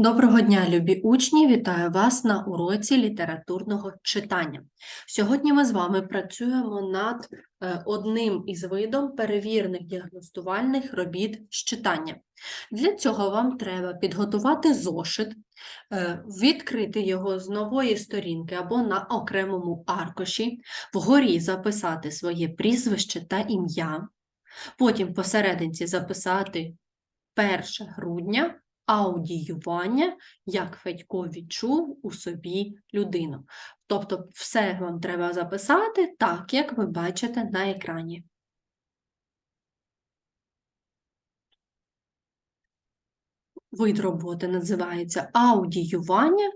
Доброго дня, любі учні! Вітаю вас на уроці літературного читання. Сьогодні ми з вами працюємо над е, одним із видом перевірних діагностувальних робіт з читання. Для цього вам треба підготувати зошит, е, відкрити його з нової сторінки або на окремому аркуші, вгорі записати своє прізвище та ім'я, потім посерединці записати 1 грудня аудіювання, як Федько відчув у собі людину. Тобто все вам треба записати так, як ви бачите на екрані. Вид роботи називається аудіювання,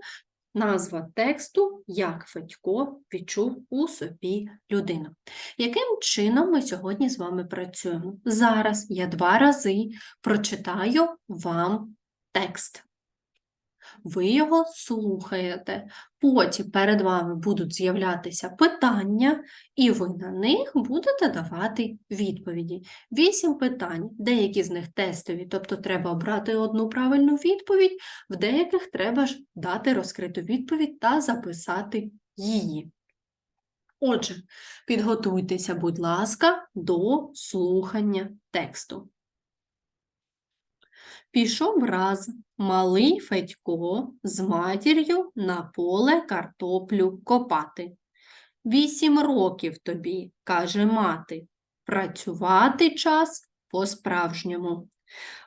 назва тексту, як Федько відчув у собі людину. Яким чином ми сьогодні з вами працюємо? Зараз я два рази прочитаю вам текст. Ви його слухаєте, потім перед вами будуть з'являтися питання, і ви на них будете давати відповіді. Вісім питань, деякі з них тестові, тобто треба обрати одну правильну відповідь, в деяких треба ж дати розкриту відповідь та записати її. Отже, підготуйтеся, будь ласка, до слухання тексту. Пішов раз малий Федько з матір'ю на поле картоплю копати. Вісім років тобі, каже мати, працювати час по-справжньому.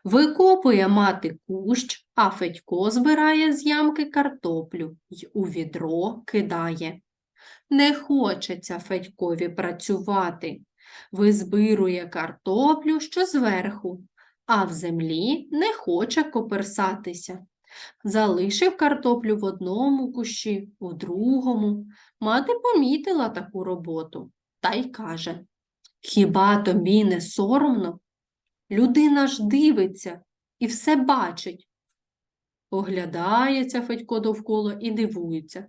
Викопує мати кущ, а Федько збирає з ямки картоплю й у відро кидає. Не хочеться Федькові працювати. Визбирує картоплю, що зверху, а в землі не хоче коперсатися. Залишив картоплю в одному кущі, у другому. Мати помітила таку роботу та й каже Хіба тобі не соромно? Людина ж дивиться і все бачить. Оглядається Федько довкола і дивується.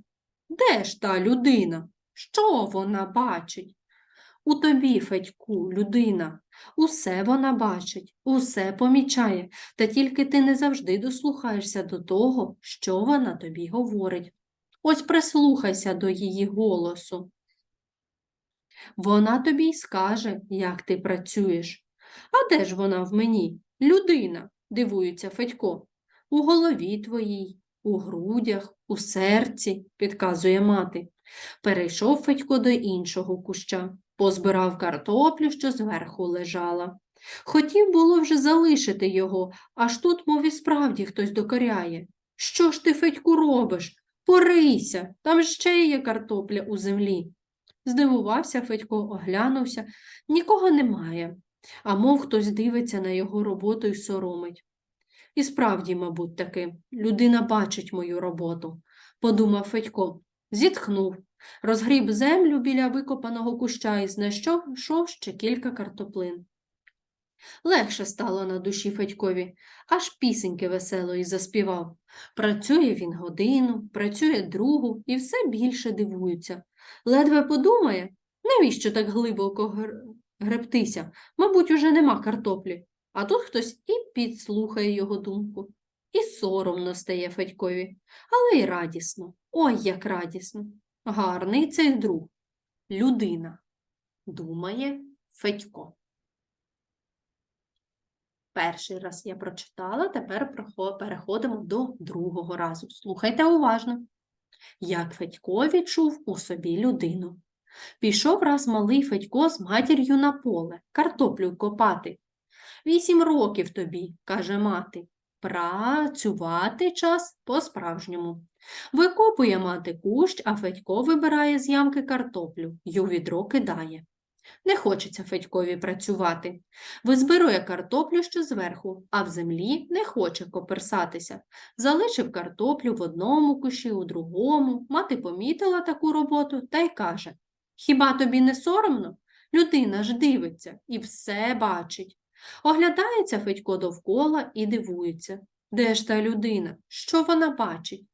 Де ж та людина? Що вона бачить? У тобі, Федьку, людина, усе вона бачить, усе помічає, та тільки ти не завжди дослухаєшся до того, що вона тобі говорить. Ось прислухайся до її голосу. Вона тобі й скаже, як ти працюєш. А де ж вона в мені? Людина, дивується Федько. У голові твоїй, у грудях, у серці, підказує мати. Перейшов Федько до іншого куща позбирав картоплю, що зверху лежала. Хотів було вже залишити його, аж тут, мов і справді, хтось докоряє. Що ж ти, Федьку, робиш? Порийся, там ще є картопля у землі. Здивувався Федько, оглянувся, нікого немає, а мов хтось дивиться на його роботу і соромить. І справді, мабуть, таки, людина бачить мою роботу, подумав Федько, зітхнув, Розгріб землю біля викопаного куща і знайшов ще кілька картоплин. Легше стало на душі Федькові, аж пісеньки веселої заспівав. Працює він годину, працює другу і все більше дивується. Ледве подумає, навіщо так глибоко гребтися? Мабуть, уже нема картоплі. А тут хтось і підслухає його думку. І соромно стає Федькові, але й радісно. Ой, як радісно. Гарний цей друг. Людина. Думає Федько. Перший раз я прочитала, тепер переходимо до другого разу. Слухайте уважно. Як Федько відчув у собі людину. Пішов раз малий Федько з матір'ю на поле, картоплю копати. Вісім років тобі, каже мати, працювати час по-справжньому. Викопує мати кущ, а Федько вибирає з ямки картоплю й у відро кидає. Не хочеться Федькові працювати. Визбирує картоплю що зверху, а в землі не хоче коперсатися. Залишив картоплю в одному кущі, у другому. Мати помітила таку роботу та й каже Хіба тобі не соромно? Людина ж дивиться і все бачить. Оглядається Федько довкола і дивується. Де ж та людина? Що вона бачить?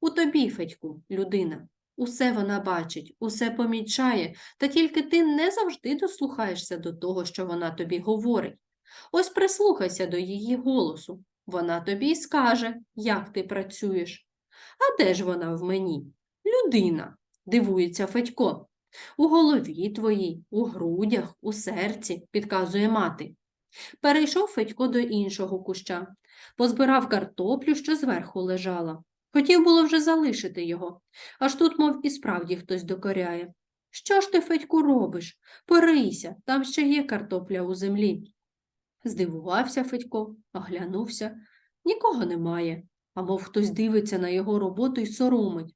У тобі, Федьку, людина. Усе вона бачить, усе помічає, та тільки ти не завжди дослухаєшся до того, що вона тобі говорить. Ось прислухайся до її голосу. вона тобі й скаже, як ти працюєш. А де ж вона в мені? Людина, дивується Федько. У голові твоїй, у грудях, у серці, підказує мати. Перейшов Федько до іншого куща, позбирав картоплю, що зверху лежала. Хотів було вже залишити його, аж тут, мов і справді хтось докоряє. Що ж ти, Федьку, робиш? Порийся, там ще є картопля у землі. Здивувався Федько, оглянувся. Нікого немає, а мов хтось дивиться на його роботу і соромить.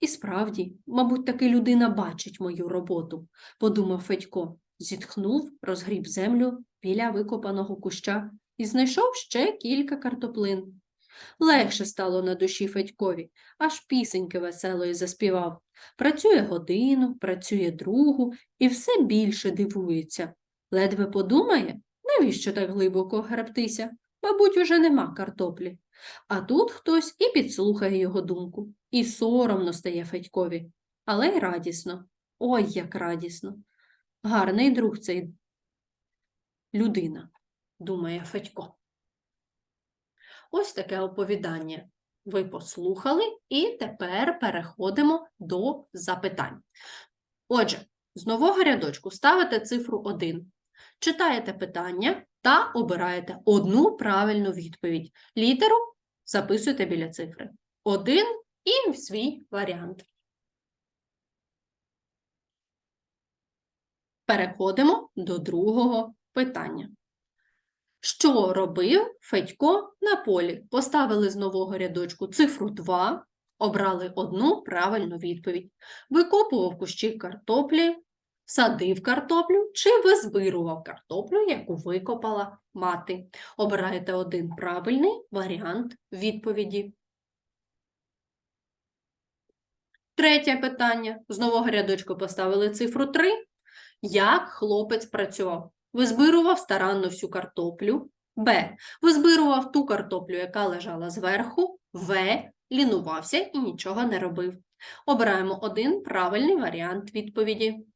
І справді, мабуть, таки людина бачить мою роботу, подумав Федько, зітхнув, розгріб землю біля викопаного куща і знайшов ще кілька картоплин. Легше стало на душі Федькові, аж пісеньки веселої заспівав. Працює годину, працює другу і все більше дивується. Ледве подумає, навіщо так глибоко гребтися? Мабуть, уже нема картоплі. А тут хтось і підслухає його думку, і соромно стає Федькові, але й радісно. Ой, як радісно. Гарний друг цей людина, думає Федько. Ось таке оповідання ви послухали, і тепер переходимо до запитань. Отже, з нового рядочку ставите цифру 1, читаєте питання та обираєте одну правильну відповідь. Літеру записуйте біля цифри. Один і свій варіант. Переходимо до другого питання. Що робив Федько на полі? Поставили з нового рядочку цифру 2, обрали одну правильну відповідь. Викопував кущі картоплі, садив картоплю чи визбирував картоплю, яку викопала мати. Обираєте один правильний варіант відповіді. Третє питання. З нового рядочку поставили цифру 3. Як хлопець працював? Визбирував старанно всю картоплю. Б. Визбирував ту картоплю, яка лежала зверху. В. Лінувався і нічого не робив. Обираємо один правильний варіант відповіді.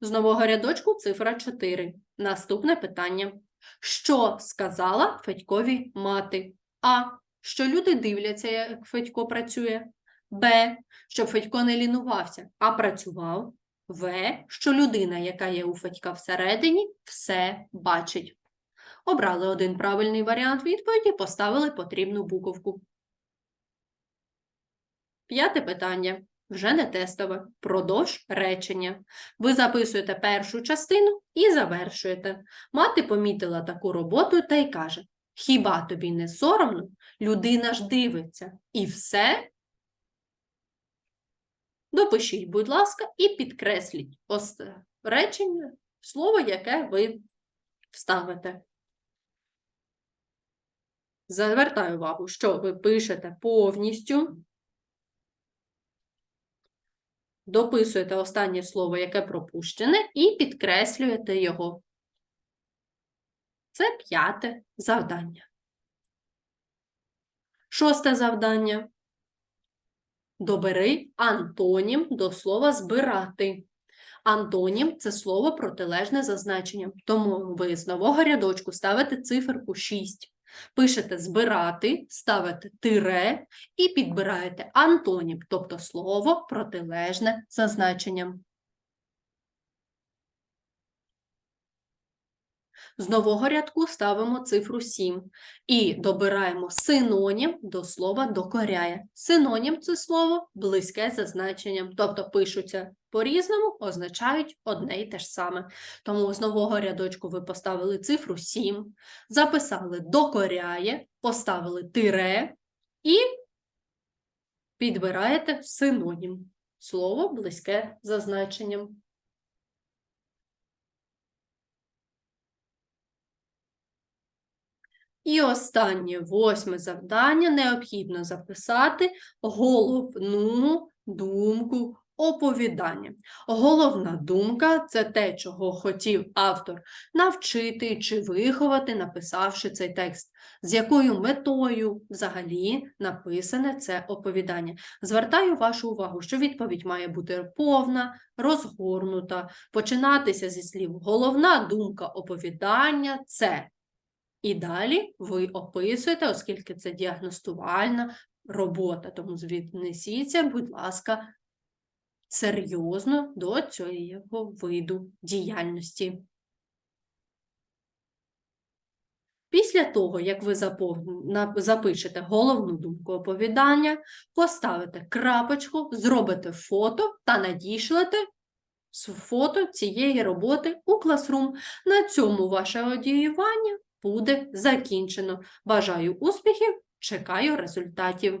З нового рядочку цифра 4. Наступне питання. Що сказала Федькові мати? А. Що люди дивляться, як Федько працює. Б. Щоб Федько не лінувався, а працював. В. Що людина, яка є у Федька всередині, все бачить. Обрали один правильний варіант відповіді, поставили потрібну буковку. П'яте питання. Вже не тестове. Продовж речення. Ви записуєте першу частину і завершуєте. Мати помітила таку роботу та й каже: Хіба тобі не соромно? Людина ж дивиться. І все. Допишіть, будь ласка, і підкресліть ос- речення, слово, яке ви вставите. Звертаю увагу, що ви пишете повністю. Дописуєте останнє слово, яке пропущене, і підкреслюєте його. Це п'яте завдання. Шосте завдання. Добери антонім до слова збирати. Антонім це слово протилежне за значенням, тому ви з нового рядочку ставите циферку 6. Пишете збирати, ставите тире і підбираєте антонім, тобто слово протилежне за значенням. З нового рядку ставимо цифру 7 і добираємо синонім до слова докоряє. Синонім це слово близьке за значенням, тобто пишуться по-різному, означають одне й те ж саме. Тому з нового рядочку ви поставили цифру 7, записали докоряє, поставили тире і підбираєте синонім. Слово близьке за значенням. І останнє восьме завдання необхідно записати головну думку оповідання. Головна думка це те, чого хотів автор навчити чи виховати, написавши цей текст. З якою метою взагалі написане це оповідання? Звертаю вашу увагу, що відповідь має бути повна, розгорнута, починатися зі слів головна думка оповідання це. І далі ви описуєте, оскільки це діагностувальна робота, тому віднесіться, будь ласка, серйозно до цього виду діяльності. Після того, як ви запишете головну думку оповідання, поставите крапочку, зробите фото та надішлете с- фото цієї роботи у Classroom. На цьому ваше одіювання буде закінчено. Бажаю успіхів, чекаю результатів.